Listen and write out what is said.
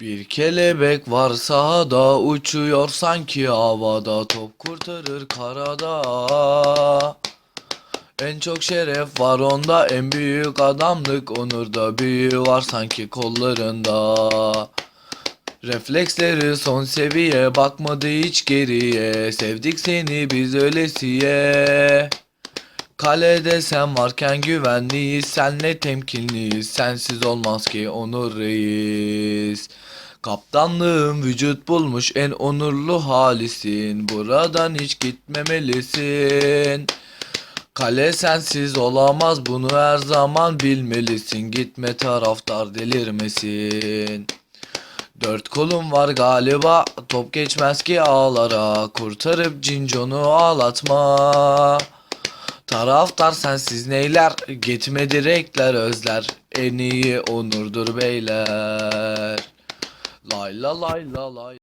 Bir kelebek var sahada uçuyor sanki havada top kurtarır karada. En çok şeref var onda en büyük adamlık onurda büyü var sanki kollarında. Refleksleri son seviye bakmadı hiç geriye sevdik seni biz ölesiye. Kalede sen varken güvenliyiz senle temkinliyiz sensiz olmaz ki onur reis. Kaptanlığın vücut bulmuş en onurlu halisin buradan hiç gitmemelisin. Kale sensiz olamaz bunu her zaman bilmelisin gitme taraftar delirmesin. Dört kolum var galiba top geçmez ki ağlara kurtarıp cinconu ağlatma. Taraftar sensiz neyler gitme direkler özler en iyi onurdur beyler. Lay la lay la lay.